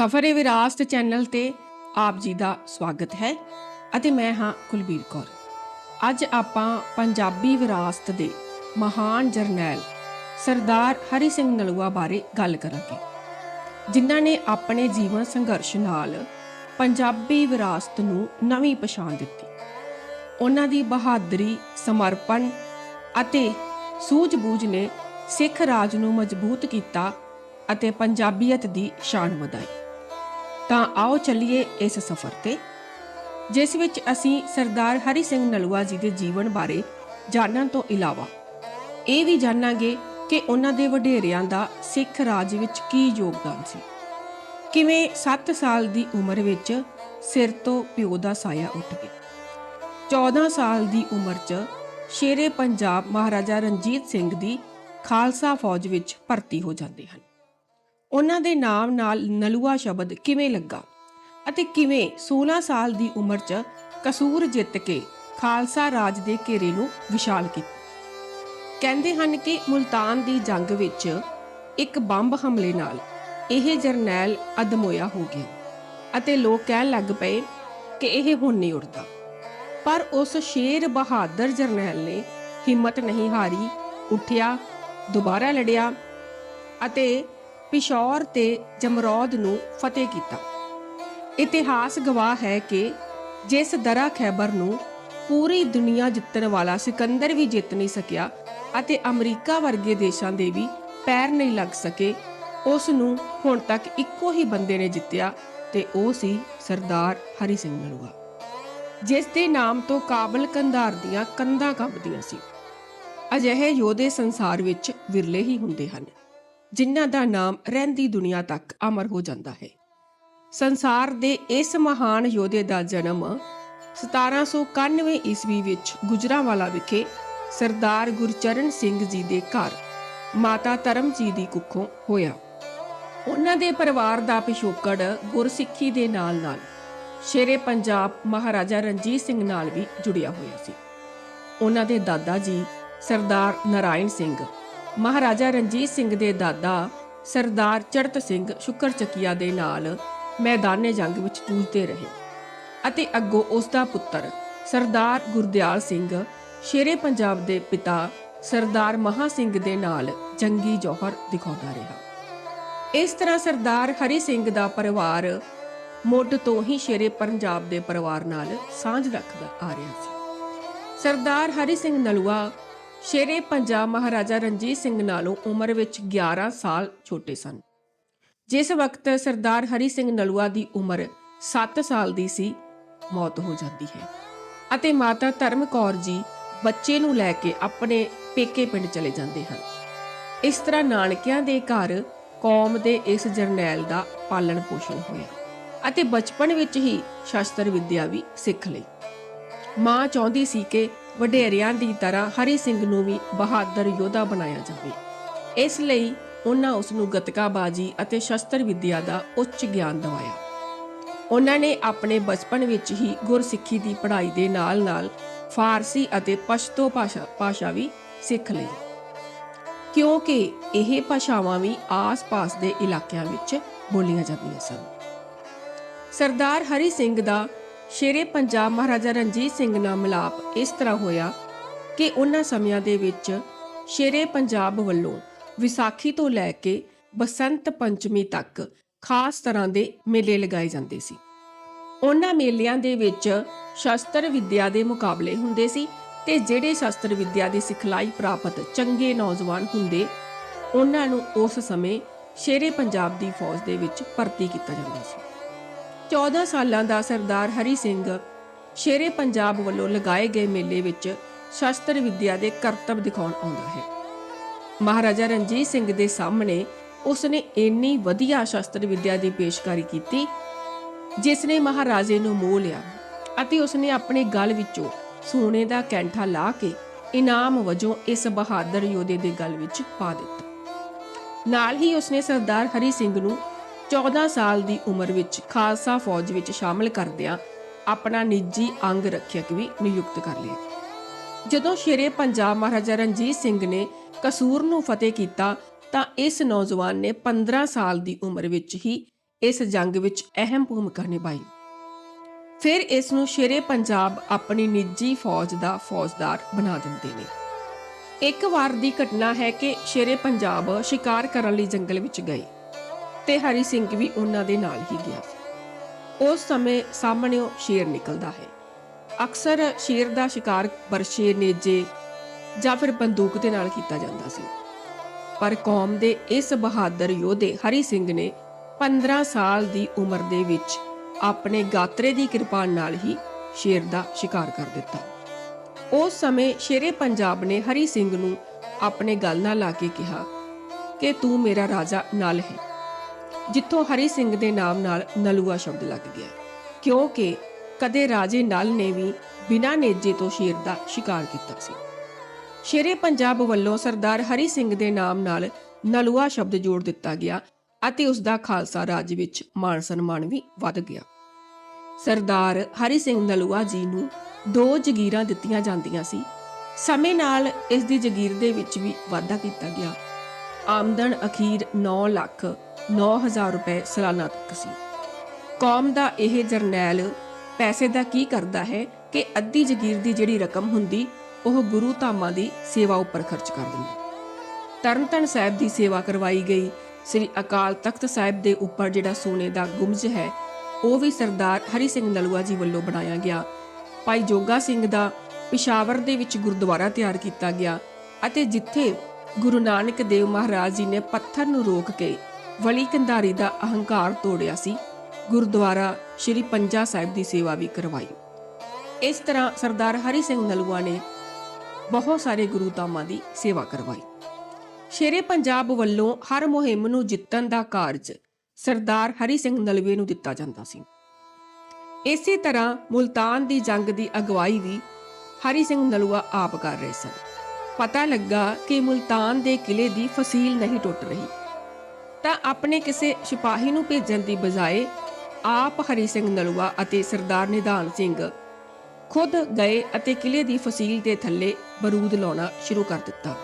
ਸਫਰੇ ਵਿਰਾਸਤ ਚੈਨਲ ਤੇ ਆਪ ਜੀ ਦਾ ਸਵਾਗਤ ਹੈ ਅਤੇ ਮੈਂ ਹਾਂ ਕੁਲਬੀਰ ਕੌਰ। ਅੱਜ ਆਪਾਂ ਪੰਜਾਬੀ ਵਿਰਾਸਤ ਦੇ ਮਹਾਨ ਜਰਨੈਲ ਸਰਦਾਰ ਹਰੀ ਸਿੰਘ ਨਲੂਆ ਬਾਰੇ ਗੱਲ ਕਰਾਂਗੇ, ਜਿਨ੍ਹਾਂ ਨੇ ਆਪਣੇ ਜੀਵਨ ਸੰਘਰਸ਼ ਨਾਲ ਪੰਜਾਬੀ ਵਿਰਾਸਤ ਨੂੰ ਨਵੀਂ ਪਛਾਣ ਦਿੱਤੀ। ਉਹਨਾਂ ਦੀ ਬਹਾਦਰੀ, ਸਮਰਪਣ ਅਤੇ ਸੂਝ-ਬੂਝ ਨੇ ਸਿੱਖ ਰਾਜ ਨੂੰ ਮਜ਼ਬੂਤ ਕੀਤਾ ਅਤੇ ਪੰਜਾਬੀਅਤ ਦੀ ਸ਼ਾਨ ਵਧਾਈ। ਤਾਂ ਆਓ ਚੱਲੀਏ ਇਸ ਸਫ਼ਰ ਤੇ, ਜਿਸ ਵਿੱਚ ਅਸੀਂ ਸਰਦਾਰ ਹਰੀ ਸਿੰਘ ਨਲੂਆ ਜੀ ਦੇ ਜੀਵਨ ਬਾਰੇ ਜਾਣਨ ਤੋਂ ਇਲਾਵਾ। ਇਹ ਵੀ ਜਾਣਾਂਗੇ ਕਿ ਉਹਨਾਂ ਦੇ ਵਡੇਰਿਆਂ ਦਾ ਸਿੱਖ ਰਾਜ ਵਿੱਚ ਕੀ ਯੋਗਦਾਨ ਸੀ। ਕਿਵੇਂ 7 ਸਾਲ ਦੀ ਉਮਰ ਵਿੱਚ ਸਿਰ ਤੋਂ ਪਿਓ ਦਾ ਸਾਇਆ ਉੱਠ ਗਿਆ। 14 ਸਾਲ ਦੀ ਉਮਰ 'ਚ ਸ਼ੇਰੇ ਪੰਜਾਬ ਮਹਾਰਾਜਾ ਰਣਜੀਤ ਸਿੰਘ ਦੀ ਖਾਲਸਾ ਫੌਜ ਵਿੱਚ ਭਰਤੀ ਹੋ ਜਾਂਦੇ ਹਨ। ਉਹਨਾਂ ਦੇ ਨਾਮ ਨਾਲ ਨਲੂਆ ਸ਼ਬਦ ਕਿਵੇਂ ਲੱਗਾ? ਅਤੇ ਕਿਵੇਂ 16 ਸਾਲ ਦੀ ਉਮਰ 'ਚ ਕਸੂਰ ਜਿੱਤ ਕੇ ਖਾਲਸਾ ਰਾਜ ਦੇ ਘੇਰੇ ਨੂੰ ਵਿਸ਼ਾਲ ਕੀਤਾ? ਕਹਿੰਦੇ ਹਨ ਕਿ ਮੁਲਤਾਨ ਦੀ ਜੰਗ ਵਿੱਚ ਇੱਕ ਬੰਬ ਹਮਲੇ ਨਾਲ ਇਹ ਜਰਨੈਲ ਅਦਮੋਇਆ ਹੋ ਗਿਆ ਅਤੇ ਲੋਕ ਕਹਿਣ ਲੱਗ ਪਏ ਕਿ ਇਹ ਹੁਣ ਨਹੀਂ ਉੱਠਦਾ ਪਰ ਉਸ ਸ਼ੇਰ ਬਹਾਦਰ ਜਰਨੈਲ ਨੇ ਹਿੰਮਤ ਨਹੀਂ ਹਾਰੀ, ਉੱਠਿਆ, ਦੁਬਾਰਾ ਲੜਿਆ ਅਤੇ ਪਿਸ਼ੌਰ ਤੇ ਜਮਰੌਦ ਨੂੰ ਫਤਿਹ ਕੀਤਾ। ਇਤਿਹਾਸ ਗਵਾਹ ਹੈ ਕਿ ਜਿਸ ਦਰਾ ਖੈਬਰ ਨੂੰ ਪੂਰੀ ਦੁਨੀਆ ਜਿੱਤਣ ਵਾਲਾ ਸਿਕੰਦਰ ਵੀ ਜਿੱਤ ਨਹੀਂ ਸਕਿਆ ਅਤੇ ਅਮਰੀਕਾ ਵਰਗੇ ਦੇਸ਼ਾਂ ਦੇ ਵੀ ਪੈਰ ਨਹੀਂ ਲੱਗ ਸਕੇ, ਉਸ ਨੂੰ ਹੁਣ ਤੱਕ ਇੱਕੋ ਹੀ ਬੰਦੇ ਨੇ ਜਿੱਤਿਆ ਤੇ ਉਹ ਸੀ ਸਰਦਾਰ ਹਰੀ ਸਿੰਘ ਨਲੂਆ ਜਿਸ ਦੇ ਨਾਮ ਤੋਂ ਕਾਬਲ ਕੰਧਾਰ ਦੀਆਂ ਕੰਧਾਂ ਕੰਬਦੀਆਂ ਸੀ। ਅਜਿਹੇ ਯੋਧੇ ਸੰਸਾਰ ਵਿੱਚ ਵਿਰਲੇ ਹੀ ਹੁੰਦੇ ਹਨ। ਜਿਨ੍ਹਾਂ ਦਾ ਨਾਮ ਰਹਿੰਦੀ ਦੁਨੀਆ ਤੱਕ ਅਮਰ ਹੋ ਜਾਂਦਾ ਹੈ। ਸੰਸਾਰ ਦੇ ਇਸ ਮਹਾਨ ਯੋਧੇ ਦਾ ਜਨਮ 1791 ਈਸਵੀ ਵਿੱਚ ਗੁਜਰਾਂਵਾਲਾ ਵਿਖੇ ਸਰਦਾਰ ਗੁਰਚਰਨ ਸਿੰਘ ਜੀ ਦੇ ਘਰ, ਮਾਤਾ ਧਰਮ ਜੀ ਦੀ ਕੁੱਖੋਂ ਹੋਇਆ। ਉਹਨਾਂ ਦੇ ਪਰਿਵਾਰ ਦਾ ਪਿਛੋਕੜ ਗੁਰਸਿੱਖੀ ਦੇ ਨਾਲ-ਨਾਲ ਸ਼ੇਰੇ ਪੰਜਾਬ ਮਹਾਰਾਜਾ ਰਣਜੀਤ ਸਿੰਘ ਨਾਲ ਵੀ ਜੁੜਿਆ ਹੋਇਆ ਸੀ। ਉਹਨਾਂ ਦੇ ਦਾਦਾ ਜੀ ਸਰਦਾਰ ਨਰਾਇਣ ਸਿੰਘ ਮਹਾਰਾਜਾ ਰਣਜੀਤ ਸਿੰਘ ਦੇ ਦਾਦਾ ਸਰਦਾਰ ਚੜਤ ਸਿੰਘ ਸ਼ੁਕਰ ਚੱਕੀਆ ਦੇ ਨਾਲ ਮੈਦਾਨੇ ਜੰਗ ਵਿੱਚ ਜੂਝਦੇ ਰਹੇ ਅਤੇ ਅੱਗੋਂ ਉਸ ਦਾ ਪੁੱਤਰ ਸਰਦਾਰ ਗੁਰਦਿਆਲ ਸਿੰਘ, ਸ਼ੇਰੇ ਪੰਜਾਬ ਦੇ ਪਿਤਾ ਸਰਦਾਰ ਮਹਾ ਸਿੰਘ ਦੇ ਨਾਲ ਜੰਗੀ ਜੋਹਰ ਦਿਖਾਉਂਦਾ ਰਿਹਾ। ਇਸ ਤਰ੍ਹਾਂ ਸਰਦਾਰ ਹਰੀ ਸਿੰਘ ਦਾ ਪਰਿਵਾਰ ਮੁੱਢ ਤੋਂ ਹੀ ਸ਼ੇਰੇ ਪੰਜਾਬ ਦੇ ਪਰਿਵਾਰ ਨਾਲ ਸਾਂਝ ਰੱਖਦਾ ਆ ਰਿਹਾ ਸੀ। ਸਰਦਾਰ ਹਰੀ ਸਿੰਘ ਨਲੂਆ ਸ਼ੇਰੇ ਪੰਜਾਬ ਮਹਾਰਾਜਾ ਰਣਜੀਤ ਸਿੰਘ ਨਾਲੋਂ ਉਮਰ ਵਿੱਚ 11 ਸਾਲ ਛੋਟੇ ਸਨ। ਜਿਸ ਵਕਤ ਸਰਦਾਰ ਹਰੀ ਸਿੰਘ ਨਲੂਆ ਦੀ ਉਮਰ 7 ਸਾਲ ਦੀ ਸੀ, ਮੌਤ ਹੋ ਜਾਂਦੀ ਹੈ ਅਤੇ ਮਾਤਾ ਧਰਮ ਕੌਰ ਜੀ ਬੱਚੇ ਨੂੰ ਲੈ ਕੇ ਆਪਣੇ ਪੇਕੇ ਪਿੰਡ ਚਲੇ ਜਾਂਦੇ ਹਨ। ਇਸ ਤਰ੍ਹਾਂ ਨਾਨਕਿਆਂ ਦੇ ਘਰ ਕੌਮ ਦੇ ਇਸ ਜਰਨੈਲ ਦਾ ਪਾਲਣ ਪੋਸ਼ਣ ਹੋਇਆ ਅਤੇ ਬਚਪਨ ਵਿੱਚ ਹੀ ਸ਼ਾਸਤਰ ਵਿੱਦਿਆ ਵੀ ਸਿੱਖ ਲਈ। ਮਾਂ ਚਾਹੁੰਦੀ ਸੀ ਕਿ ਵਡੇਰਿਆਂ ਦੀ ਤਰ੍ਹਾਂ ਹਰੀ ਸਿੰਘ ਨੂੰ ਵੀ ਬਹਾਦਰ ਯੋਧਾ ਬਣਾਇਆ ਜਾਵੇ। ਇਸ ਲਈ ਉਹਨਾਂ ਉਸ ਨੂੰ ਗਤਕਾਬਾਜੀ ਅਤੇ ਸ਼ਸਤਰ ਵਿਦਿਆ ਦਾ ਉੱਚ ਗਿਆਨ ਦਿਵਾਇਆ। ਉਹਨਾਂ ਨੇ ਆਪਣੇ ਬਚਪਨ ਵਿੱਚ ਹੀ ਗੁਰਸਿੱਖੀ ਦੀ ਪੜ੍ਹਾਈ ਦੇ ਨਾਲ-ਨਾਲ ਫਾਰਸੀ ਅਤੇ ਪਸ਼ਤੋ ਭਾਸ਼ਾ ਭਾਸ਼ਾ ਵੀ ਸਿੱਖ ਲਈ। ਕਿਉਂਕਿ ਇਹ ਭਾਸ਼ਾਵਾਂ ਵੀ ਆਸ-ਪਾਸ ਦੇ ਇਲਾਕਿਆਂ ਵਿੱਚ ਬੋਲੀਆਂ ਜਾਂਦੀਆਂ ਸਨ। ਸਰਦਾਰ ਹਰੀ ਸਿੰਘ ਦਾ ਸ਼ੇਰੇ ਪੰਜਾਬ ਮਹਾਰਾਜਾ ਰਣਜੀਤ ਸਿੰਘ ਨਾਲ ਮਿਲਾਪ ਇਸ ਤਰ੍ਹਾਂ ਹੋਇਆ ਕਿ ਉਹਨਾਂ ਸਮਿਆਂ ਦੇ ਵਿੱਚ ਸ਼ੇਰੇ ਪੰਜਾਬ ਵੱਲੋਂ ਵਿਸਾਖੀ ਤੋਂ ਲੈ ਕੇ ਬਸੰਤ ਪੰਚਮੀ ਤੱਕ ਖਾਸ ਤਰ੍ਹਾਂ ਦੇ ਮੇਲੇ ਲਗਾਏ ਜਾਂਦੇ ਸੀ। ਉਹਨਾਂ ਮੇਲਿਆਂ ਦੇ ਵਿੱਚ ਸ਼ਸਤਰ ਵਿੱਦਿਆ ਦੇ ਮੁਕਾਬਲੇ ਹੁੰਦੇ ਸੀ ਤੇ ਜਿਹੜੇ ਸ਼ਸਤਰ ਵਿੱਦਿਆ ਦੀ ਸਿਖਲਾਈ ਪ੍ਰਾਪਤ ਚੰਗੇ ਨੌਜਵਾਨ ਹੁੰਦੇ, ਉਹਨਾਂ ਨੂੰ ਉਸ ਸਮੇਂ ਸ਼ੇਰੇ ਪੰਜਾਬ ਦੀ ਫੌਜ ਦੇ ਵਿੱਚ ਭਰਤੀ ਕੀਤਾ ਜਾਂਦਾ ਸੀ। 14 ਸਾਲਾਂ ਦਾ ਸਰਦਾਰ ਹਰੀ ਸਿੰਘ ਸ਼ੇਰੇ ਪੰਜਾਬ ਵੱਲੋਂ ਲਗਾਏ ਗਏ ਮੇਲੇ ਵਿੱਚ ਸ਼ਸਤਰ ਵਿੱਦਿਆ ਦੇ ਕਰਤੱਵ ਦਿਖਾਉਣ ਆਉਂਦਾ ਹੈ। ਮਹਾਰਾਜਾ ਰਣਜੀਤ ਸਿੰਘ ਦੇ ਸਾਹਮਣੇ ਉਸਨੇ ਇੰਨੀ ਵਧੀਆ ਸ਼ਸਤਰ ਵਿੱਦਿਆ ਦੀ ਪੇਸ਼ਕਾਰੀ ਕੀਤੀ, ਜਿਸ ਨੇ ਮਹਾਰਾਜੇ ਨੂੰ ਮੋਹ ਲਿਆ ਅਤੇ ਉਸਨੇ ਆਪਣੇ ਗਲ ਵਿੱਚੋਂ ਸੋਨੇ ਦਾ ਕੈਂਠਾ ਲਾ ਕੇ ਇਨਾਮ ਵਜੋਂ ਇਸ ਬਹਾਦਰ ਯੋਧੇ ਦੇ ਗਲ ਵਿੱਚ ਪਾ ਦਿੱਤਾ। ਨਾਲ ਹੀ ਉਸਨੇ ਸਰਦਾਰ ਹਰੀ ਸਿੰਘ ਨੂੰ 14 ਸਾਲ ਦੀ ਉਮਰ ਵਿੱਚ ਖਾਲਸਾ ਫੌਜ ਵਿੱਚ ਸ਼ਾਮਲ ਕਰਦਿਆਂ ਆਪਣਾ ਨਿੱਜੀ ਅੰਗ ਰੱਖਿਅਕ ਵੀ ਨਿਯੁਕਤ ਕਰ ਲਿਆ। ਜਦੋਂ ਸ਼ੇਰੇ ਪੰਜਾਬ ਮਹਾਰਾਜਾ ਰਣਜੀਤ ਸਿੰਘ ਨੇ ਕਸੂਰ ਨੂੰ ਫਤਿਹ ਕੀਤਾ, ਤਾਂ ਇਸ ਨੌਜਵਾਨ ਨੇ 15 ਸਾਲ ਦੀ ਉਮਰ ਵਿੱਚ ਹੀ ਇਸ ਜੰਗ ਵਿੱਚ ਅਹਿਮ ਭੂਮਿਕਾ ਨਿਭਾਈ। ਫਿਰ ਇਸ ਨੂੰ ਸ਼ੇਰੇ ਪੰਜਾਬ ਆਪਣੀ ਨਿੱਜੀ ਫੌਜ ਦਾ ਫੌਜਦਾਰ ਬਣਾ ਦਿੰਦੇ ਨੇ। ਇੱਕ ਵਾਰ ਦੀ ਘਟਨਾ ਹੈ ਕਿ ਸ਼ੇਰੇ ਪੰਜਾਬ ਸ਼ਿਕਾਰ ਕਰਨ ਲਈ ਜੰਗਲ ਵਿੱਚ ਗਏ। ਤੇ ਹਰੀ ਸਿੰਘ ਵੀ ਉਹਨਾਂ ਦੇ ਨਾਲ ਹੀ ਗਿਆ। ਉਸ ਸਮੇਂ ਸਾਹਮਣੇੋਂ ਸ਼ੇਰ ਨਿਕਲਦਾ ਹੈ। ਅਕਸਰ ਸ਼ੇਰ ਦਾ ਸ਼ਿਕਾਰ ਬਰਸ਼ੇ, ਨੇਜੇ ਜਾਂ ਫਿਰ ਬੰਦੂਕ ਦੇ ਨਾਲ ਕੀਤਾ ਜਾਂਦਾ ਸੀ। ਪਰ ਕੌਮ ਦੇ ਇਸ ਬਹਾਦਰ ਯੋਧੇ ਹਰੀ ਸਿੰਘ ਨੇ 15 ਸਾਲ ਦੀ ਉਮਰ ਦੇ ਵਿੱਚ ਆਪਣੇ ਗਾਤਰੇ ਦੀ ਕਿਰਪਾਨ ਨਾਲ ਹੀ ਸ਼ੇਰ ਦਾ ਸ਼ਿਕਾਰ ਕਰ ਦਿੱਤਾ। ਉਸ ਸਮੇਂ ਸ਼ੇਰੇ ਪੰਜਾਬ ਨੇ ਹਰੀ ਸਿੰਘ ਨੂੰ ਆਪਣੇ ਗੱਲ ਨਾਲ ਲਾ ਕੇ ਕਿਹਾ ਕਿ ਤੂੰ ਮੇਰਾ ਰਾਜਾ ਨਲ ਹੈ। ਜਿੱਥੋਂ ਹਰੀ ਸਿੰਘ ਦੇ ਨਾਮ ਨਾਲ ਨਲੂਆ ਸ਼ਬਦ ਲੱਗ ਗਿਆ। ਕਿਉਂਕਿ ਕਦੇ ਰਾਜੇ ਨਲ ਨੇ ਵੀ ਬਿਨਾਂ ਨੇਜੇ ਤੋਂ ਸ਼ੇਰ ਦਾ ਸ਼ਿਕਾਰ ਕੀਤਾ ਸੀ। ਸ਼ੇਰੇ ਪੰਜਾਬ ਵੱਲੋਂ ਸਰਦਾਰ ਹਰੀ ਸਿੰਘ ਦੇ ਨਾਮ ਨਾਲ ਨਲੂਆ ਸ਼ਬਦ ਜੋੜ ਦਿੱਤਾ ਗਿਆ ਅਤੇ ਉਸ ਦਾ ਖਾਲਸਾ ਰਾਜ ਵਿੱਚ ਮਾਣ ਸਨਮਾਨ ਵੀ ਵੱਧ ਗਿਆ। ਸਰਦਾਰ ਹਰੀ ਸਿੰਘ ਨਲੂਆ ਜੀ ਨੂੰ ਦੋ ਜਗੀਰਾਂ ਦਿੱਤੀਆਂ ਜਾਂਦੀਆਂ ਸੀ। ਸਮੇਂ ਨਾਲ ਇਸ ਦੀ ਜਗੀਰ ਦੇ ਵਿੱਚ ਵੀ ਵਾਧਾ ਕੀਤਾ ਗਿਆ। ਆਮਦਨ ਅਖੀਰ 9 ਲੱਖ 9000 ਰੁਪਏ ਸਾਲਾਨਾ ਤੱਕ ਸੀ। ਕੌਮ ਦਾ ਇਹ ਜਰਨੈਲ ਪੈਸੇ ਦਾ ਕੀ ਕਰਦਾ ਹੈ ਕਿ ਅੱਧੀ ਜਗੀਰ ਦੀ ਜਿਹੜੀ ਰਕਮ ਹੁੰਦੀ, ਉਹ ਗੁਰੂ ਧਾਮਾਂ ਦੀ ਸੇਵਾ ਉੱਪਰ ਖਰਚ ਕਰ ਦਿੰਦਾ। ਤਰਨਤਨ ਸਾਹਿਬ ਦੀ ਸੇਵਾ ਕਰਵਾਈ ਗਈ। ਸ੍ਰੀ ਅਕਾਲ ਤਖਤ ਸਾਹਿਬ ਦੇ ਉੱਪਰ ਜਿਹੜਾ ਸੋਨੇ ਦਾ ਗੁੰਮਜ ਹੈ, ਉਹ ਵੀ ਸਰਦਾਰ ਹਰੀ ਸਿੰਘ ਨਲੂਆ ਜੀ ਵੱਲੋਂ ਬਣਾਇਆ ਗਿਆ। ਭਾਈ ਜੋਗਾ ਸਿੰਘ ਦਾ ਪਿਸ਼ਾਵਰ ਦੇ ਵਿੱਚ ਗੁਰਦੁਆਰਾ ਤਿਆਰ ਕੀਤਾ ਗਿਆ ਅਤੇ ਜਿੱਥੇ ਗੁਰੂ ਨਾਨਕ ਦੇਵ ਮਹਾਰਾਜ ਜੀ ਨੇ ਪੱਥਰ ਨੂੰ ਰੋਕ ਕੇ ਵਲੀ ਕੰਧਾਰੀ ਦਾ ਅਹੰਕਾਰ ਤੋੜਿਆ ਸੀ, ਗੁਰਦੁਆਰਾ ਸ਼੍ਰੀ ਪੰਜਾ ਸਾਹਿਬ ਦੀ ਸੇਵਾ ਵੀ ਕਰਵਾਈ। ਇਸ ਤਰ੍ਹਾਂ ਸਰਦਾਰ ਹਰੀ ਸਿੰਘ ਨਲੂਆ ਨੇ ਬਹੁਤ ਸਾਰੇ ਗੁਰੂ ਧਾਮਾਂ ਦੀ ਸੇਵਾ ਕਰਵਾਈ। ਸ਼ੇਰੇ ਪੰਜਾਬ ਵੱਲੋਂ ਹਰ ਮੁਹਿੰਮ ਨੂੰ ਜਿੱਤਣ ਦਾ ਕਾਰਜ ਸਰਦਾਰ ਹਰੀ ਸਿੰਘ ਨਲਵੇ ਨੂੰ ਦਿੱਤਾ ਜਾਂਦਾ ਸੀ। ਇਸੇ ਤਰ੍ਹਾਂ ਮੁਲਤਾਨ ਦੀ ਜੰਗ ਦੀ ਅਗਵਾਈ ਵੀ ਹਰੀ ਸਿੰਘ ਨਲੂਆ ਆਪ ਕਰ ਰਹੇ ਸਨ। ਪਤਾ ਲੱਗਾ ਕਿ ਮੁਲਤਾਨ ਦੇ ਕਿਲੇ ਦੀ ਫਸੀਲ ਨਹੀਂ ਟੁੱਟ ਰਹੀ। ਤਾਂ ਆਪਣੇ ਕਿਸੇ ਸਿਪਾਹੀ ਨੂੰ ਭੇਜਣ ਦੀ ਬਜਾਏ ਆਪ ਹਰੀ ਸਿੰਘ ਨਲੂਆ ਅਤੇ ਸਰਦਾਰ ਨਿਧਾਨ ਸਿੰਘ ਖੁਦ ਗਏ ਅਤੇ ਕਿਲੇ ਦੀ ਫਸੀਲ ਦੇ ਥੱਲੇ ਬਰੂਦ ਲਾਉਣਾ ਸ਼ੁਰੂ ਕਰ ਦਿੱਤਾ।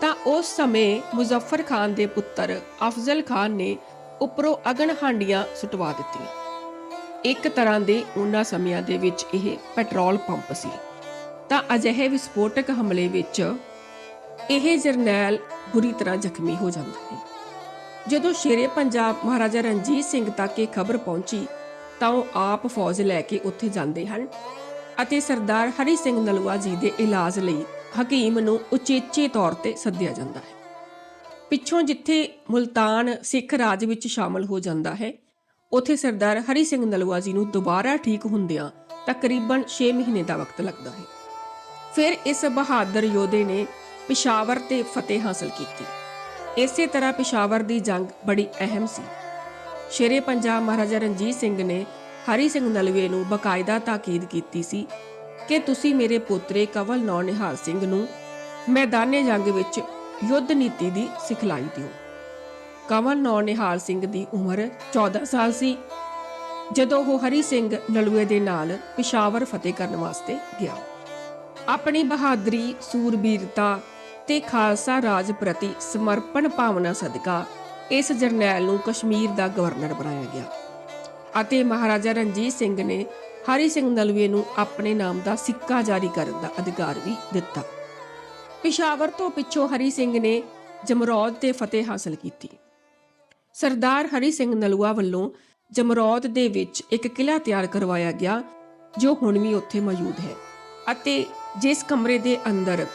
ਤਾਂ ਉਸ ਸਮੇਂ ਮੁਜ਼ੱਫਰ ਖਾਨ ਦੇ ਪੁੱਤਰ ਅਫਜ਼ਲ ਖਾਨ ਨੇ ਉੱਪਰੋਂ ਅਗਨ ਹਾਂਡੀਆਂ ਸੁਟਵਾ ਦਿੱਤੀਆਂ। ਇੱਕ ਤਰ੍ਹਾਂ ਦੇ ਉਹਨਾਂ ਸਮਿਆਂ ਦੇ ਵਿੱਚ ਇਹ ਪੈਟਰੋਲ ਪੰਪ ਸੀ। ਤਾਂ ਅਜਿਹੇ ਵਿਸਫੋਟਕ ਹਮਲੇ ਵਿੱਚ ਇਹ ਜਰਨੈਲ ਬੁਰੀ ਤਰ੍ਹਾਂ ਜ਼ਖਮੀ ਹੋ ਜਾਂਦਾ ਹੈ। ਜਦੋਂ ਸ਼ੇਰੇ ਪੰਜਾਬ ਮਹਾਰਾਜਾ ਰਣਜੀਤ ਸਿੰਘ ਤੱਕ ਇਹ ਖਬਰ ਪਹੁੰਚੀ, ਤਾਂ ਉਹ ਆਪ ਫੌਜ ਲੈ ਕੇ ਉੱਥੇ ਜਾਂਦੇ ਹਨ ਅਤੇ ਸਰਦਾਰ ਹਰੀ ਸਿੰਘ ਨਲੂਆ ਜੀ ਦੇ ਇਲਾਜ ਲਈ ਹਕੀਮ ਨੂੰ ਉਚੇਚੇ ਤੌਰ ਤੇ ਸੱਦਿਆ ਜਾਂਦਾ ਹੈ। ਪਿੱਛੋਂ ਜਿੱਥੇ ਮੁਲਤਾਨ ਸਿੱਖ ਰਾਜ ਵਿੱਚ ਸ਼ਾਮਲ ਹੋ ਜਾਂਦਾ ਹੈ, ਉੱਥੇ ਸਰਦਾਰ ਹਰੀ ਸਿੰਘ ਨਲੂਆ ਜੀ ਨੂੰ ਦੁਬਾਰਾ ਠੀਕ ਹੁੰਦਿਆਂ ਤਕਰੀਬਨ 6 ਮਹੀਨੇ ਦਾ ਵਕਤ ਲੱਗਦਾ ਹੈ। ਫਿਰ ਇਸ ਬਹਾਦਰ ਯੋਧੇ ਨੇ ਪਿਸ਼ਾਵਰ ਤੇ ਫਤਿਹ ਹਾਸਲ ਕੀਤੀ। ਇਸੇ ਤਰ੍ਹਾਂ ਪਿਸ਼ਾਵਰ ਦੀ ਜੰਗ ਬੜੀ ਅਹਿਮ ਸੀ। ਸ਼ੇਰੇ ਪੰਜਾਬ ਮਹਾਰਾਜਾ ਰਣਜੀਤ ਸਿੰਘ ਨੇ ਹਰੀ ਸਿੰਘ ਨਲਵੇ ਨੂੰ ਬਕਾਇਦਾ ਤਾਕੀਦ ਕੀਤੀ ਸੀ ਕਿ ਤੁਸੀਂ ਮੇਰੇ ਪੋਤਰੇ ਕਵਲ ਨੌ ਨਿਹਾਲ ਸਿੰਘ ਨੂੰ ਮੈਦਾਨੇ ਜੰਗ ਵਿੱਚ ਯੁੱਧ ਨੀਤੀ ਦੀ ਸਿਖਲਾਈ ਦਿਓ। ਕਵਲ ਨੌ ਨਿਹਾਲ ਸਿੰਘ ਦੀ ਉਮਰ 14 ਸਾਲ ਸੀ। ਜਦੋਂ ਉਹ ਹਰੀ ਸਿੰਘ ਨਲੂਏ ਦੇ ਨਾਲ ਪਿਸ਼ਾਵਰ ਫਤਿਹ ਕਰਨ ਵਾਸਤੇ ਗਿਆ। ਆਪਣੀ ਬਹਾਦਰੀ, ਸੂਰਬੀਰਤਾ ਤੇ ਖਾਲਸਾ ਰਾਜ ਪ੍ਰਤੀ ਸਮਰਪਣ ਭਾਵਨਾ ਸਦਕਾ ਇਸ ਜਰਨੈਲ ਨੂੰ ਕਸ਼ਮੀਰ ਦਾ ਗਵਰਨਰ ਬਣਾਇਆ ਗਿਆ। ਅਤੇ ਮਹਾਰਾਜਾ ਰਣਜੀਤ ਸਿੰਘ ਨੇ ਹਰੀ ਸਿੰਘ ਨਲਵੇ ਨੂੰ ਆਪਣੇ ਨਾਮ ਦਾ ਸਿੱਕਾ ਜਾਰੀ ਕਰਨ ਦਾ ਅਧਿਕਾਰ ਵੀ ਦਿੱਤਾ। ਪਿਸ਼ਾਵਰ ਤੋਂ ਪਿੱਛੋਂ ਹਰੀ ਸਿੰਘ ਨੇ ਜਮਰੌਦ ਤੇ ਫਤਿਹ ਹਾਸਲ ਕੀਤੀ। ਸਰਦਾਰ ਹਰੀ ਸਿੰਘ ਨਲੂਆ ਵੱਲੋਂ ਜਮਰੌਦ ਦੇ ਵਿੱਚ ਇੱਕ ਕਿਲਾ ਤਿਆਰ ਕਰਵਾਇਆ ਗਿਆ, ਜੋ ਹੁਣ ਵੀ ਉੱਥੇ ਮੌਜੂਦ ਹੈ। ਅਤੇ ਜਿਸ ਕਮਰੇ ਦੇ ਅੰਦਰ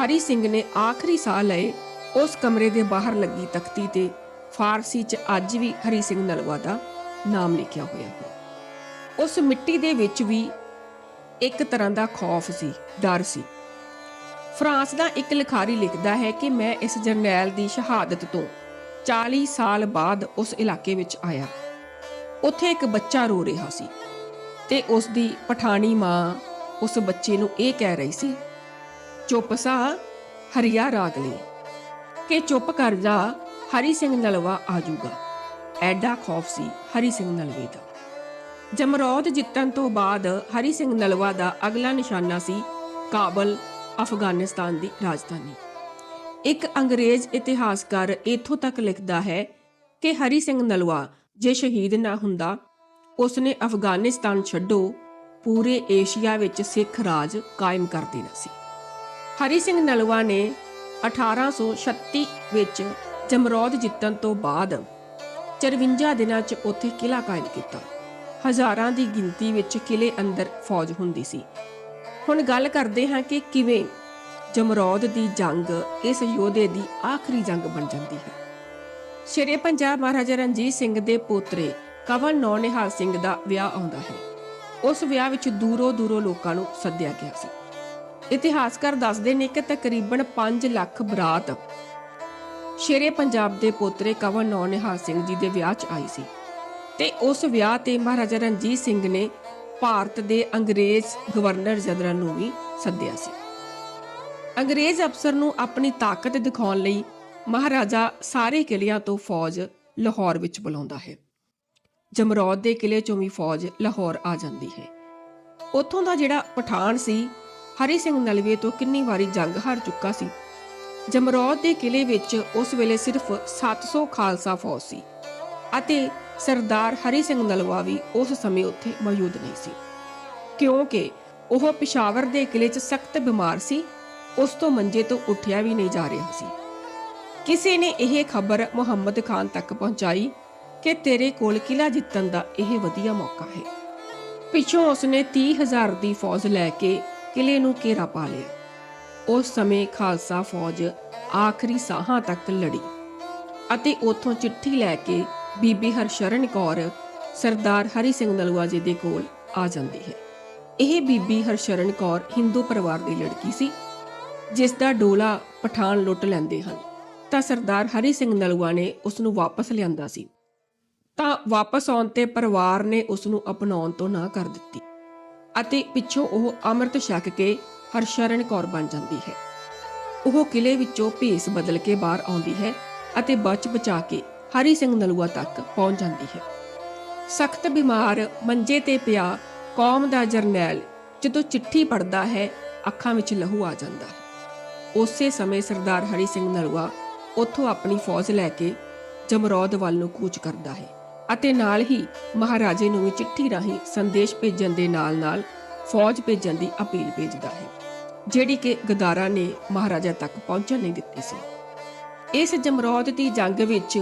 ਹਰੀ ਸਿੰਘ ਨੇ ਆਖਰੀ ਸਾਹ ਲਏ। ਉਸ ਕਮਰੇ ਦੇ ਬਾਹਰ ਲੱਗੀ ਤਖਤੀ ਤੇ ਫਾਰਸੀ 'ਚ ਅੱਜ ਵੀ ਹਰੀ ਸਿੰਘ ਨਲਵਾ ਦਾ ਨਾਮ ਲਿਖਿਆ ਹੋਇਆ ਹੈ। ਉਸ ਮਿੱਟੀ ਦੇ ਵਿੱਚ ਵੀ ਇੱਕ ਤਰ੍ਹਾਂ ਦਾ ਖੌਫ ਸੀ, ਡਰ ਸੀ। ਫਰਾਂਸ ਦਾ ਇੱਕ ਲਿਖਾਰੀ ਲਿਖਦਾ ਹੈ ਕਿ ਮੈਂ ਇਸ ਜਰਨੈਲ ਦੀ ਸ਼ਹਾਦਤ ਤੋਂ 40 ਸਾਲ ਬਾਅਦ ਉਸ ਇਲਾਕੇ ਵਿੱਚ ਆਇਆ। ਉੱਥੇ ਇੱਕ ਬੱਚਾ ਰੋ ਰਿਹਾ ਸੀ ਤੇ ਉਸ ਦੀ ਪਠਾਣੀ ਮਾਂ ਉਸ ਬੱਚੇ ਨੂੰ ਇਹ ਕਹਿ ਰਹੀ ਸੀ ਚੁੱਪ ਸਾ, ਹਰੀਆ ਰਾਗ ਲਈ ਕਿ ਚੁੱਪ ਕਰ ਜਾ, ਹਰੀ ਸਿੰਘ ਨਲਵਾ ਆਜੂਗਾ। ਐਡਾ ਖੌਫ ਸੀ ਹਰੀ ਸਿੰਘ ਨਲਵੇ ਦਾ। ਜਮਰੌਦ ਜਿੱਤਣ ਤੋਂ ਬਾਅਦ ਹਰੀ ਸਿੰਘ ਨਲਵਾ ਦਾ ਅਗਲਾ ਨਿਸ਼ਾਨਾ ਸੀ ਕਾਬਲ ਅਫਗਾਨਿਸਤਾਨ ਦੀ ਰਾਜਧਾਨੀ। ਇੱਕ ਅੰਗਰੇਜ਼ ਇਤਿਹਾਸਕਾਰ ਇਥੋਂ ਤੱਕ ਲਿਖਦਾ ਹੈ ਕਿ ਹਰੀ ਸਿੰਘ ਨਲਵਾ ਜੇ ਸ਼ਹੀਦ ਨਾ ਹੁੰਦਾ, ਉਸਨੇ ਅਫਗਾਨਿਸਤਾਨ ਛੱਡੋ, ਪੂਰੇ ਏਸ਼ੀਆ ਵਿੱਚ ਸਿੱਖ ਰਾਜ ਕਾਇਮ ਕਰ ਦੇਣਾ ਸੀ। ਹਰੀ ਸਿੰਘ ਨਲਵਾ ਨੇ 1836 ਵਿੱਚ ਜਮਰੌਦ ਜਿੱਤਣ ਤੋਂ ਬਾਅਦ 54 ਦਿਨਾਂ 'ਚ ਉੱਥੇ ਕਿਲਾ ਕਾਇਮ ਕੀਤਾ। ਹਜ਼ਾਰਾਂ ਦੀ ਗਿਣਤੀ ਵਿੱਚ ਕਿਲੇ ਅੰਦਰ ਫੌਜ ਹੁੰਦੀ ਸੀ। ਹੁਣ ਗੱਲ ਕਰਦੇ ਹਾਂ ਕਿ ਕਿਵੇਂ ਜਮਰੌਦ ਦੀ ਜੰਗ ਇਸ ਯੋਧੇ ਦੀ ਆਖਰੀ ਜੰਗ ਬਣ ਜਾਂਦੀ ਹੈ। ਸ਼ੇਰੇ ਪੰਜਾਬ ਮਹਾਰਾਜਾ ਰਣਜੀਤ ਸਿੰਘ ਦੇ ਪੋਤਰੇ ਕਵਲ ਨੌਨਿਹਾਲ ਸਿੰਘ ਦਾ ਵਿਆਹ ਆਉਂਦਾ ਹੈ। ਉਸ ਵਿਆਹ ਵਿੱਚ ਦੂਰੋਂ ਦੂਰੋਂ ਲੋਕਾਂ ਨੂੰ ਸੱਦਿਆ ਗਿਆ ਸੀ। ਇਤਿਹਾਸਕਾਰ ਦੱਸਦੇ ਨੇ ਕਿ ਤਕਰੀਬਨ 5 ਲੱਖ ਬਰਾਤ ਸ਼ੇਰੇ ਪੰਜਾਬ ਦੇ ਪੋਤਰੇ ਕਵਲ ਨੌਨਿਹਾਲ ਸਿੰਘ ਜੀ ਦੇ ਵਿਆਹ 'ਚ ਆਈ ਸੀ। ਤੇ ਉਸ ਵਿਆਹ ਤੇ ਮਹਾਰਾਜਾ ਰਣਜੀਤ ਸਿੰਘ ਨੇ ਭਾਰਤ ਦੇ ਅੰਗਰੇਜ਼ ਗਵਰਨਰ ਜਨਰਲ ਨੂੰ ਵੀ ਸੱਦਿਆ ਸੀ। ਅੰਗਰੇਜ਼ ਅਫਸਰ ਨੂੰ ਆਪਣੀ ਤਾਕਤ ਦਿਖਾਉਣ ਲਈ ਮਹਾਰਾਜਾ ਸਾਰੇ ਕਿਲਿਆਂ ਤੋਂ ਫੌਜ ਲਾਹੌਰ ਵਿੱਚ ਬੁਲਾਉਂਦਾ ਹੈ। ਜਮਰੌਦ ਦੇ ਕਿਲੇ ਚੋਂ ਵੀ ਫੌਜ ਲਾਹੌਰ ਆ ਜਾਂਦੀ ਹੈ। ਉੱਥੋਂ ਦਾ ਜਿਹੜਾ ਪਠਾਨ ਸੀ ਹਰੀ ਸਿੰਘ ਨਲਵੇ ਤੋਂ ਕਿੰਨੀ ਵਾਰੀ ਜੰਗ ਹਾਰ ਚੁੱਕਾ ਸੀ। ਜਮਰੌਦ ਦੇ ਕਿਲੇ ਵਿੱਚ ਉਸ ਵੇਲੇ ਸਿਰਫ 700 ਖਾਲਸਾ ਫੌਜ ਸੀ ਅਤੇ ਸਰਦਾਰ ਹਰੀ ਸਿੰਘ ਨਲਵਾ ਵੀ ਉਸ ਸਮੇਂ ਉੱਥੇ ਮੌਜੂਦ ਨਹੀਂ ਸੀ। ਕਿਉਂਕਿ ਉਹ ਪਿਸ਼ਾਵਰ ਦੇ ਕਿਲੇ 'ਚ ਸਖਤ ਬਿਮਾਰ ਸੀ, ਉਸ ਤੋਂ ਮੰਜੇ ਤੋਂ ਉੱਠਿਆ ਵੀ ਨਹੀਂ ਜਾ ਰਿਹਾ ਸੀ। ਕਿਸੇ ਨੇ ਇਹ ਖਬਰ ਮੁਹੰਮਦ ਖਾਨ ਤੱਕ ਪਹੁੰਚਾਈ ਕਿ ਤੇਰੇ ਕੋਲ ਕਿਲਾ ਜਿੱਤਣ ਦਾ ਇਹ ਵਧੀਆ ਮੌਕਾ ਹੈ। ਪਿੱਛੋਂ ਉਸਨੇ 30000 ਦੀ ਫੌਜ ਲੈ ਕੇ ਕਿਲੇ ਨੂੰ ਘੇਰਾ ਪਾ ਲਿਆ। ਉਸ ਸਮੇਂ ਖਾਲਸਾ ਫੌਜ ਆਖਰੀ ਸਾਹਾਂ ਤੱਕ ਲੜੀ ਅਤੇ ਉਥੋਂ ਚਿੱਠੀ ਲੈ ਕੇ ਬੀਬੀ ਹਰਸ਼ਰਨ ਕੌਰ, ਸਰਦਾਰ ਹਰੀ ਸਿੰਘ ਨਲੂਆ ਜੀ ਦੇ ਕੋਲ ਆ ਜਾਂਦੀ ਹੈ। ਇਹ ਬੀਬੀ ਹਰਸ਼ਰਨ ਕੌਰ ਹਿੰਦੂ ਪਰਿਵਾਰ ਦੀ ਲੜਕੀ ਸੀ, ਜਿਸ ਦਾ ਡੋਲਾ ਪਠਾਨ ਲੁੱਟ ਲੈਂਦੇ ਹਨ। ਤਾਂ ਸਰਦਾਰ ਹਰੀ ਸਿੰਘ ਨਲੂਆ ਨੇ ਉਸ ਨੂੰ ਵਾਪਸ ਲਿਆਂਦਾ ਸੀ। ਤਾਂ ਵਾਪਸ ਆਉਣ ਤੇ ਪਰਿਵਾਰ ਨੇ ਉਸ ਨੂੰ ਅਪਣਾਉਣ ਤੋਂ ਨਾ ਕਰ ਦਿੱਤੀ। ਅਤੇ ਪਿੱਛੋਂ ਉਹ ਅੰਮ੍ਰਿਤ ਛਕ ਕੇ ਹਰਸ਼ਰਨ ਕੌਰ ਬਣ ਜਾਂਦੀ ਹੈ। ਉਹ ਕਿਲੇ ਵਿੱਚੋਂ ਭੇਸ ਬਦਲ ਕੇ ਬਾਹਰ ਆਉਂਦੀ ਹੈ ਅਤੇ ਬਚ ਬਚਾ ਕੇ ਹਰੀ ਸਿੰਘ ਨਲੂਆ ਤੱਕ ਪਹੁੰਚ ਜਾਂਦੀ ਹੈ। ਸਖਤ ਬਿਮਾਰ, ਮੰਜੇ ਤੇ ਪਿਆ, ਕੌਮ ਦਾ ਜਰਨੈਲ, ਜਦੋਂ ਚਿੱਠੀ ਪੜਦਾ ਹੈ, ਅੱਖਾਂ ਵਿੱਚ ਲਹੂ ਆ ਜਾਂਦਾ ਹੈ। ਉਸੇ ਸਮੇਂ ਸਰਦਾਰ ਹਰੀ ਸਿੰਘ ਨਲੂਆ ਉੱਥੋਂ ਆਪਣੀ ਫੌਜ ਲੈ ਕੇ ਜਮਰੌਦ ਵੱਲ ਨੂੰ ਕੂਚ ਕਰਦਾ ਹੈ। ਅਤੇ ਨਾਲ ਹੀ ਮਹਾਰਾਜੇ ਨੂੰ ਵੀ ਚਿੱਠੀ ਰਾਹੀਂ ਸੰਦੇਸ਼ ਭੇਜਣ ਦੇ ਨਾਲ-ਨਾਲ ਫੌਜ ਭੇਜਣ ਦੀ ਅਪੀਲ ਭੇਜਦਾ ਹੈ, ਜਿਹੜੀ ਕਿ ਗਦਾਰਾ ਨੇ ਮਹਾਰਾਜਾ ਤੱਕ ਪਹੁੰਚਣ ਨਹੀਂ ਦਿੱਤੀ ਸੀ। ਇਸ ਜਮਰੌਦ ਦੀ ਜੰਗ ਵਿੱਚ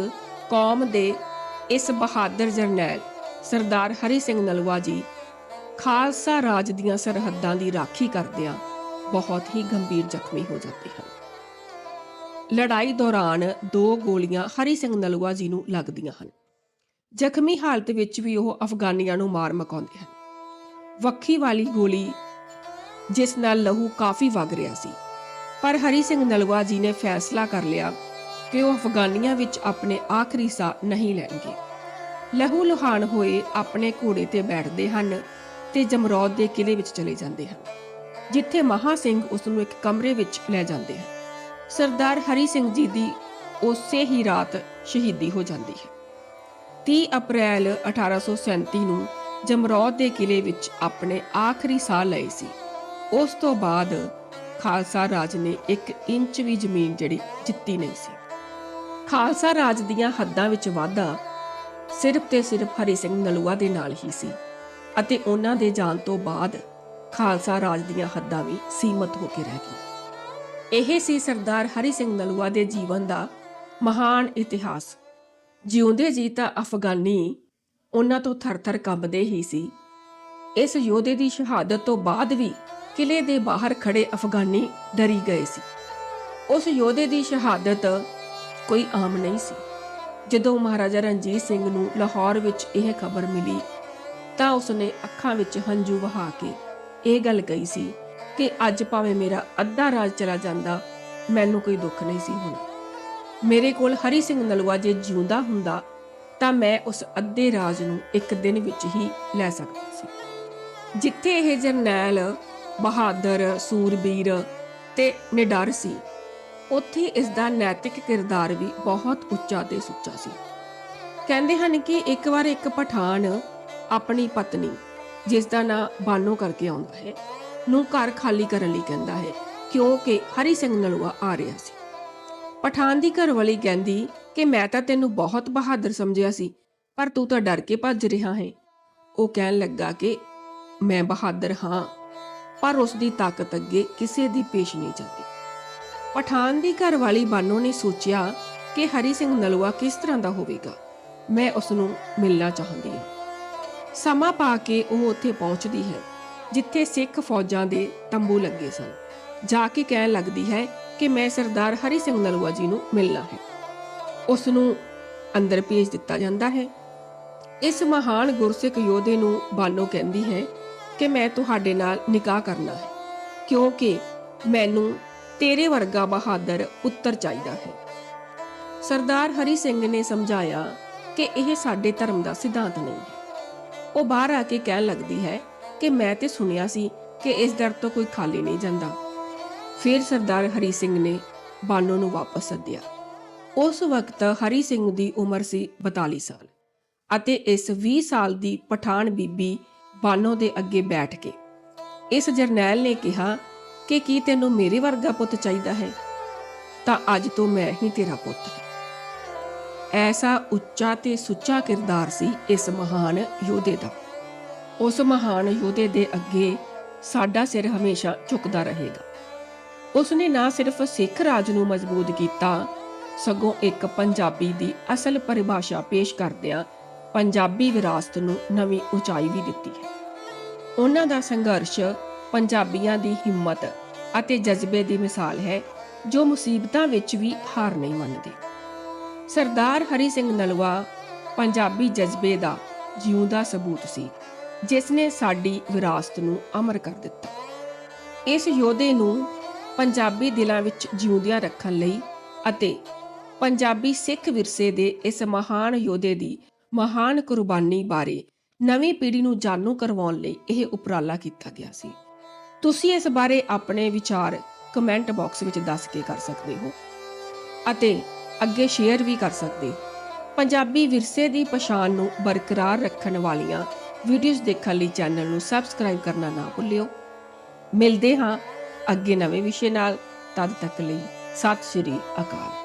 ਕੌਮ ਦੇ ਇਸ ਬਹਾਦਰ ਜਰਨੈਲ ਸਰਦਾਰ ਹਰੀ ਸਿੰਘ ਨਲਵਾ ਜੀ ਖਾਲਸਾ ਰਾਜ ਦੀਆਂ ਸਰਹੱਦਾਂ ਦੀ ਰਾਖੀ ਕਰਦਿਆਂ ਬਹੁਤ ਹੀ ਗੰਭੀਰ ਜ਼ਖਮੀ ਹੋ ਜਾਂਦੇ ਹਨ। ਲੜਾਈ ਦੌਰਾਨ ਦੋ ਗੋਲੀਆਂ ਹਰੀ ਸਿੰਘ ਨਲੂਆ ਜੀ ਨੂੰ ਲੱਗਦੀਆਂ ਹਨ। ਜ਼ਖਮੀ ਹਾਲਤ ਵਿੱਚ ਵੀ ਉਹ ਅਫਗਾਨੀਆਂ ਨੂੰ ਮਾਰ ਮਕਾਉਂਦੇ ਹਨ। ਵੱਖੀ ਵਾਲੀ ਗੋਲੀ ਜਿਸ ਨਾਲ ਲਹੂ ਕਾਫੀ ਵਗ ਰਿਹਾ ਸੀ। ਪਰ ਹਰੀ ਸਿੰਘ ਨਲਵਾ ਜੀ ਨੇ ਫੈਸਲਾ ਕਰ ਲਿਆ ਕਿ ਉਹ ਅਫਗਾਨੀਆਂ ਵਿੱਚ ਆਪਣੇ ਆਖਰੀ ਸਾਹ ਨਹੀਂ ਲੈਣਗੇ। ਲਹੂ ਲੁਹਾਨ ਹੋਏ ਆਪਣੇ ਘੋੜੇ ਤੇ ਬੈਠਦੇ ਹਨ ਤੇ ਜਮਰੌਦ ਦੇ ਕਿਲੇ ਵਿੱਚ ਚਲੇ ਜਾਂਦੇ ਹਨ, ਜਿੱਥੇ ਮਹਾ ਸਿੰਘ ਉਸ ਨੂੰ ਇੱਕ ਕਮਰੇ ਵਿੱਚ ਲੈ ਜਾਂਦੇ ਹਨ। ਸਰਦਾਰ ਹਰੀ ਸਿੰਘ ਜੀ ਦੀ ਉਸੇ ਹੀ ਰਾਤ ਸ਼ਹੀਦੀ ਹੋ ਜਾਂਦੀ ਹੈ। 30 ਅਪ੍ਰੈਲ 1837 ਨੂੰ ਜਮਰੌਦ ਦੇ ਕਿਲੇ ਵਿੱਚ ਆਪਣੇ ਆਖਰੀ ਸਾਹ ਲਏ ਸੀ। ਉਸ ਤੋਂ ਬਾਅਦ ਖਾਲਸਾ ਰਾਜ ਨੇ 1 ਇੰਚ ਵੀ ਜ਼ਮੀਨ ਜਿਹੜੀ ਜਿੱਤੀ ਨਹੀਂ ਸੀ। ਖਾਲਸਾ ਰਾਜ ਦੀਆਂ ਹੱਦਾਂ ਵਿੱਚ ਵਾਧਾ ਸਿਰਫ ਤੇ ਸਿਰਫ ਹਰੀ ਸਿੰਘ ਨਲੂਆ ਦੇ ਨਾਲ ਹੀ ਸੀ ਅਤੇ ਉਹਨਾਂ ਦੇ ਜਾਣ ਤੋਂ ਬਾਅਦ ਖਾਲਸਾ ਰਾਜ ਦੀਆਂ ਹੱਦਾਂ ਵੀ ਸੀਮਤ ਹੋ ਕੇ ਰਹਿ ਗਈਆਂ। ਇਹ ਸੀ ਸਰਦਾਰ ਹਰੀ ਸਿੰਘ ਨਲੂਆ ਦੇ ਜੀਵਨ ਦਾ ਮਹਾਨ ਇਤਿਹਾਸ। ਜਿਉਂਦੇ ਜੀ ਤਾਂ ਅਫਗਾਨੀ ਉਹਨਾਂ ਤੋਂ ਥਰ-ਥਰ ਕੰਬਦੇ ਹੀ ਸੀ। ਇਸ ਯੋਧੇ ਦੀ ਸ਼ਹਾਦਤ ਤੋਂ ਬਾਅਦ ਵੀ ਕਿਲੇ ਦੇ ਬਾਹਰ ਖੜੇ ਅਫਗਾਨੀ ਡਰੀ ਗਏ ਸੀ। ਉਸ ਯੋਧੇ ਦੀ ਸ਼ਹਾਦਤ ਕੋਈ ਆਮ ਨਹੀਂ ਸੀ। ਜਦੋਂ ਮਹਾਰਾਜਾ ਰਣਜੀਤ ਸਿੰਘ ਨੂੰ ਲਾਹੌਰ ਵਿੱਚ ਇਹ ਖਬਰ ਮਿਲੀ ਤਾਂ ਉਸਨੇ ਅੱਖਾਂ ਵਿੱਚ ਹੰਝੂ ਵਹਾ ਕੇ ਇਹ ਗੱਲ ਕਹੀ ਸੀ ਕਿ ਅੱਜ ਭਾਵੇਂ ਮੇਰਾ ਅੱਧਾ ਰਾਜ ਚਲਾ ਜਾਂਦਾ, ਮੈਨੂੰ ਕੋਈ ਦੁੱਖ ਨਹੀਂ ਸੀ ਹੋਣਾ। ਮੇਰੇ ਕੋਲ ਹਰੀ ਸਿੰਘ ਨਲੂਆ ਜੇ ਜਿਉਂਦਾ ਹੁੰਦਾ, ਤਾਂ ਮੈਂ ਉਸ ਅੱਧੇ ਰਾਜ ਨੂੰ ਇੱਕ ਦਿਨ ਵਿੱਚ ਹੀ ਲੈ ਸਕਦਾ ਸੀ। ਜਿੱਥੇ ਇਹ ਜਰਨੈਲ, ਬਹਾਦਰ, ਸੂਰਬੀਰ ਤੇ ਨਿਡਰ ਸੀ, ਉੱਥੇ ਇਸ ਦਾ ਨੈਤਿਕ ਕਿਰਦਾਰ ਵੀ ਬਹੁਤ ਉੱਚਾ ਤੇ ਸੁੱਚਾ ਸੀ। ਕਹਿੰਦੇ ਹਨ ਕਿ ਇੱਕ ਵਾਰ ਇੱਕ ਪਠਾਨ ਆਪਣੀ ਪਤਨੀ ਜਿਸ ਦਾ ਨਾਂ ਬਾਨੋ ਕਰਕੇ ਆਉਂਦਾ ਹੈ, ਨੂੰ ਘਰ ਖਾਲੀ ਕਰਨ ਲਈ ਕਹਿੰਦਾ ਹੈ, ਕਿਉਂਕਿ ਹਰੀ ਸਿੰਘ ਨਲੂਆ ਆ ਰਿਹਾ ਸੀ। ਪਠਾਨ ਦੀ ਘਰਵਾਲੀ ਕਹਿੰਦੀ ਕਿ ਮੈਂ ਤਾਂ ਤੈਨੂੰ ਬਹੁਤ ਬਹਾਦਰ ਸਮਝਿਆ ਸੀ, ਪਰ ਤੂੰ ਤਾਂ ਡਰ ਕੇ ਭੱਜ ਰਿਹਾ ਹੈ। ਉਹ ਕਹਿਣ ਲੱਗਾ ਕਿ ਮੈਂ ਬਹਾਦਰ ਹਾਂ, ਪਰ ਉਸ ਦੀ ਤਾਕਤ ਅੱਗੇ ਕਿਸੇ ਦੀ ਪੇਸ਼ ਨਹੀਂ ਜਾਂਦੀ। ਪਠਾਨ ਦੀ ਘਰਵਾਲੀ ਬਾਨੋ ਨੇ ਸੋਚਿਆ ਕਿ ਹਰੀ ਸਿੰਘ ਨਲਵਾ ਕਿਸ ਤਰ੍ਹਾਂ ਦਾ ਹੋਵੇਗਾ। ਮੈਂ ਉਸ ਨੂੰ ਮਿਲਣਾ ਚਾਹੁੰਦੀ ਹਾਂ। ਸਮਾਂ ਪਾ ਕੇ ਉਹ ਉੱਥੇ ਪਹੁੰਚਦੀ ਹੈ, ਜਿੱਥੇ ਸਿੱਖ ਫੌਜਾਂ ਦੇ ਤੰਬੂ ਲੱਗੇ ਸਨ। ਜਾ ਕੇ ਕਹਿਣ ਲੱਗਦੀ ਹੈ ਕਿ ਮੈਂ ਸਰਦਾਰ ਹਰੀ ਸਿੰਘ ਨਲੂਆ ਜੀ ਨੂੰ ਮਿਲਣਾ ਹੈ। ਉਸ ਨੂੰ ਅੰਦਰ ਭੇਜ ਦਿੱਤਾ ਜਾਂਦਾ ਹੈ। ਇਸ ਮਹਾਨ ਗੁਰਸਿੱਖ ਯੋਧੇ ਨੂੰ ਬਾਨੋ ਕਹਿੰਦੀ ਹੈ ਕਿ ਮੈਂ ਤੁਹਾਡੇ ਨਾਲ ਨਿਕਾਹ ਕਰਨਾ ਹੈ, ਕਿਉਂਕਿ ਮੈਨੂੰ ਤੇਰੇ ਵਰਗਾ ਬਹਾਦਰ ਪੁੱਤਰ ਚਾਹੀਦਾ ਹੈ। ਸਰਦਾਰ ਹਰੀ ਸਿੰਘ ਨੇ ਸਮਝਾਇਆ ਕਿ ਇਹ ਸਾਡੇ ਧਰਮ ਦਾ ਸਿਧਾਂਤ ਨਹੀਂ ਹੈ। ਉਹ ਬਾਹਰ ਆ ਕੇ ਕਹਿਣ ਲੱਗਦੀ ਹੈ ਕਿ ਮੈਂ ਤੇ ਸੁਣਿਆ ਸੀ ਕਿ ਇਸ ਦਰ ਤੋਂ ਕੋਈ ਖਾਲੀ ਨਹੀਂ ਜਾਂਦਾ। ਫਿਰ ਸਰਦਾਰ ਹਰੀ ਸਿੰਘ ਨੇ ਬਾਨੋ ਨੂੰ ਵਾਪਸ ਸੱਦਿਆ। ਉਸ ਵਕਤ ਹਰੀ ਸਿੰਘ ਦੀ ਉਮਰ ਸੀ 42 ਸਾਲ ਅਤੇ ਇਸ 20 ਸਾਲ ਦੀ ਪਠਾਨ ਬੀਬੀ ਬਾਨੋ ਦੇ ਅੱਗੇ ਬੈਠ ਕੇ ਇਸ ਜਰਨੈਲ ਨੇ ਕਿਹਾ ਕਿ ਕੀ ਤੈਨੂੰ ਮੇਰੇ ਵਰਗਾ ਪੁੱਤ ਚਾਹੀਦਾ ਹੈ? ਤਾਂ ਅੱਜ ਤੋਂ ਮੈਂ ਹੀ ਤੇਰਾ ਪੁੱਤ ਹਾਂ। ਐਸਾ ਉੱਚਾ ਤੇ ਸੁੱਚਾ ਕਿਰਦਾਰ ਸੀ ਇਸ ਮਹਾਨ ਯੋਧੇ ਦਾ। ਉਸ ਮਹਾਨ ਯੋਧੇ ਦੇ ਅੱਗੇ ਸਾਡਾ ਸਿਰ ਹਮੇਸ਼ਾ ਝੁਕਦਾ ਰਹੇਗਾ। ਉਸਨੇ ਨਾ ਸਿਰਫ ਸਿੱਖ ਰਾਜ ਨੂੰ ਮਜ਼ਬੂਤ ਕੀਤਾ, ਸਗੋਂ ਇੱਕ ਪੰਜਾਬੀ ਦੀ ਅਸਲ ਪਰਿਭਾਸ਼ਾ ਪੇਸ਼ ਕਰਦਿਆਂ ਪੰਜਾਬੀ ਵਿਰਾਸਤ ਨੂੰ ਨਵੀਂ ਉਚਾਈ ਵੀ ਦਿੱਤੀ ਹੈ। ਉਹਨਾਂ ਦਾ ਸੰਘਰਸ਼ ਪੰਜਾਬੀਆਂ ਦੀ ਹਿੰਮਤ ਅਤੇ ਜਜ਼ਬੇ ਦੀ ਮਿਸਾਲ ਹੈ, ਜੋ ਮੁਸੀਬਤਾਂ ਵਿੱਚ ਵੀ ਹਾਰ ਨਹੀਂ ਮੰਨਦੇ। ਸਰਦਾਰ ਹਰੀ ਸਿੰਘ ਨਲਵਾ ਪੰਜਾਬੀ ਜਜ਼ਬੇ ਦਾ ਜਿਉਂਦਾ ਸਬੂਤ ਸੀ, ਜਿਸ ਨੇ ਸਾਡੀ ਵਿਰਾਸਤ ਨੂੰ ਅਮਰ ਕਰ ਦਿੱਤਾ। ਇਸ ਯੋਧੇ ਨੂੰ ਪੰਜਾਬੀ ਦਿਲਾਂ ਵਿੱਚ ਜਿਉਂਦਿਆਂ ਰੱਖਣ ਲਈ ਅਤੇ ਪੰਜਾਬੀ ਸਿੱਖ ਵਿਰਸੇ ਦੇ ਇਸ ਮਹਾਨ ਯੋਧੇ ਦੀ ਮਹਾਨ ਕੁਰਬਾਨੀ ਬਾਰੇ ਨਵੀਂ ਪੀੜ੍ਹੀ ਨੂੰ ਜਾਣੂ ਕਰਵਾਉਣ ਲਈ ਇਹ ਉਪਰਾਲਾ ਕੀਤਾ ਗਿਆ ਸੀ। ਤੁਸੀਂ ਇਸ ਬਾਰੇ ਆਪਣੇ ਵਿਚਾਰ ਕਮੈਂਟ ਬਾਕਸ ਵਿੱਚ ਦੱਸ ਕੇ ਕਰ ਸਕਦੇ ਹੋ ਅਤੇ ਅੱਗੇ ਸ਼ੇਅਰ ਵੀ ਕਰ ਸਕਦੇ। ਹੋ ਪੰਜਾਬੀ ਵਿਰਸੇ ਦੀ ਪਛਾਣ ਨੂੰ ਬਰਕਰਾਰ ਰੱਖਣ ਵਾਲੀਆਂ ਵੀਡੀਓਜ਼ ਦੇਖਣ ਲਈ ਚੈਨਲ ਨੂੰ ਸਬਸਕ੍ਰਾਈਬ ਕਰਨਾ ਨਾ ਭੁੱਲਿਓ। ਮਿਲਦੇ ਹਾਂ ਅੱਗੇ ਨਵੇਂ ਵਿਸ਼ੇ ਨਾਲ ਤਦ ਤੱਕ ਲਈ ਸਤਿ ਸ਼੍ਰੀ ਅਕਾਲ।